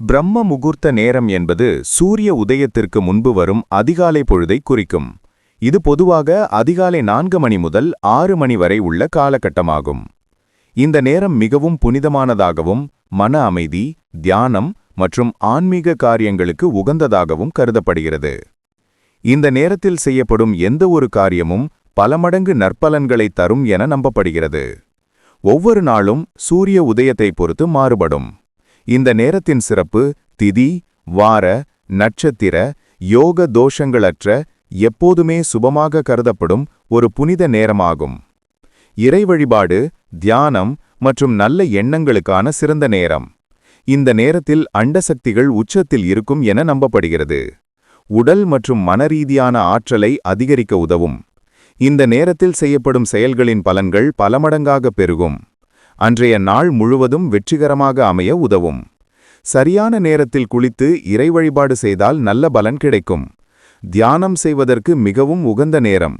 பிரம்ம முகூர்த்த நேரம் என்பது சூரிய உதயத்திற்கு முன்பு வரும் அதிகாலை பொழுதை குறிக்கும். இது பொதுவாக அதிகாலை நான்கு மணி முதல் ஆறு மணி வரை உள்ள காலகட்டமாகும். இந்த நேரம் மிகவும் புனிதமானதாகவும் மன அமைதி தியானம் மற்றும் ஆன்மீக காரியங்களுக்கு உகந்ததாகவும் கருதப்படுகிறது. இந்த நேரத்தில் செய்யப்படும் எந்த ஒரு காரியமும் பல மடங்கு நற்பலன்களை தரும் என நம்பப்படுகிறது. ஒவ்வொரு நாளும் சூரிய உதயத்தை பொறுத்து மாறுபடும். இந்த நேரத்தின் சிறப்பு திதி வார நட்சத்திர யோக தோஷங்களற்ற எப்போதுமே சுபமாக கருதப்படும் ஒரு புனித நேரமாகும். இறை வழிபாடு தியானம் மற்றும் நல்ல எண்ணங்களுக்கான சிறந்த நேரம். இந்த நேரத்தில் அண்டசக்திகள் உச்சத்தில் இருக்கும் என நம்பப்படுகிறது. உடல் மற்றும் மனரீதியான ஆற்றலை அதிகரிக்க உதவும். இந்த நேரத்தில் செய்யப்படும் செயல்களின் பலன்கள் பலமடங்காக பெருகும். அன்றைய நாள் முழுவதும் வெற்றிகரமாக அமைய உதவும். சரியான நேரத்தில் குளித்து இறை வழிபாடு செய்தால் நல்ல பலன் கிடைக்கும். தியானம் செய்வதற்கு மிகவும் உகந்த நேரம்.